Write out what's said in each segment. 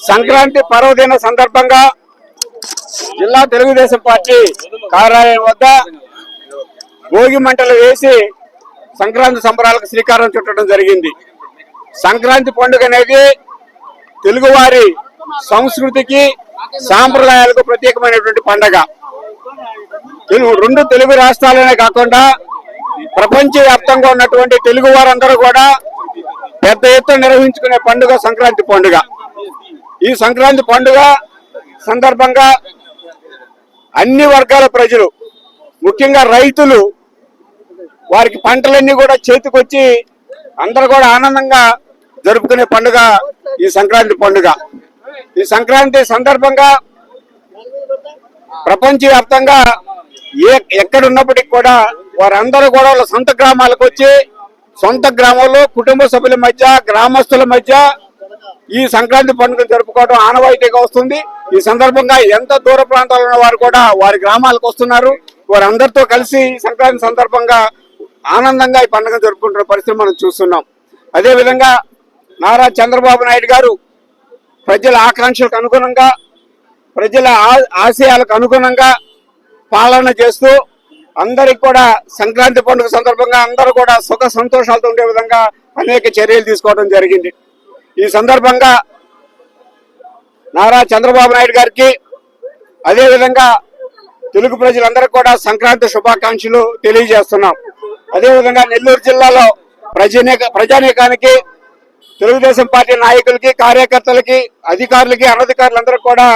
సంక్రాంతి పర్వదిన సందర్భంగా జిల్లా తెలుగుదేశం పార్టీ కార్యాలయం వద్ద భోగి మంటలు వేసి సంక్రాంతి సంబరాలకు శ్రీకారం చుట్టడం జరిగింది. సంక్రాంతి పండుగ అనేది తెలుగువారి సంస్కృతికి సాంప్రదాయాలకు ప్రత్యేకమైనటువంటి పండగ. తెలుగు రెండు తెలుగు రాష్ట్రాలనే కాకుండా ప్రపంచ వ్యాప్తంగా ఉన్నటువంటి తెలుగు వారందరూ కూడా పెద్ద ఎత్తున నిర్వహించుకునే పండుగ సంక్రాంతి పండుగ. ఈ సంక్రాంతి పండుగ సందర్భంగా అన్ని వర్గాల ప్రజలు ముఖ్యంగా రైతులు వారికి పంటలన్నీ కూడా చేతికొచ్చి అందరు కూడా ఆనందంగా జరుపుకునే పండుగ ఈ సంక్రాంతి పండుగ. ఈ సంక్రాంతి సందర్భంగా ప్రపంచవ్యాప్తంగా ఏ ఎక్కడున్నప్పటికి కూడా వారందరూ కూడా వాళ్ళ సొంత గ్రామాలకు వచ్చి సొంత గ్రామంలో కుటుంబ సభ్యుల మధ్య గ్రామస్తుల మధ్య ఈ సంక్రాంతి పండుగను జరుపుకోవడం ఆనవాయితీగా వస్తుంది. ఈ సందర్భంగా ఎంత దూర ప్రాంతాల ఉన్న వారు కూడా వారి గ్రామాలకు వస్తున్నారు. వారందరితో కలిసి ఈ సంక్రాంతి సందర్భంగా ఆనందంగా ఈ పండుగ జరుపుకుంటున్న పరిస్థితి మనం చూస్తున్నాం. అదేవిధంగా నారా చంద్రబాబు నాయుడు గారు ప్రజల ఆకాంక్షలకు అనుగుణంగా ప్రజల ఆ- ఆశయాలకు అనుగుణంగా పాలన చేస్తూ అందరికి కూడా సంక్రాంతి పండుగ సందర్భంగా అందరూ కూడా సుఖ సంతోషాలతో ఉండే విధంగా అనేక చర్యలు తీసుకోవడం జరిగింది. ఈ సందర్భంగా నారా చంద్రబాబు నాయుడు గారికి అదేవిధంగా తెలుగు ప్రజలందరికీ కూడా సంక్రాంతి శుభాకాంక్షలు తెలియజేస్తున్నాం. అదేవిధంగా నెల్లూరు జిల్లాలో ప్రజానీక ప్రజానీకానికి తెలుగుదేశం పార్టీ నాయకులకి కార్యకర్తలకి అధికారులకి అనధికారులందరూ కూడా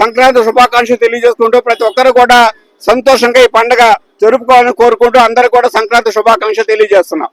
సంక్రాంతి శుభాకాంక్షలు తెలియజేసుకుంటూ ప్రతి ఒక్కరు కూడా సంతోషంగా ఈ పండుగ జరుపుకోవాలని కోరుకుంటూ అందరూ కూడా సంక్రాంతి శుభాకాంక్షలు తెలియజేస్తున్నాం.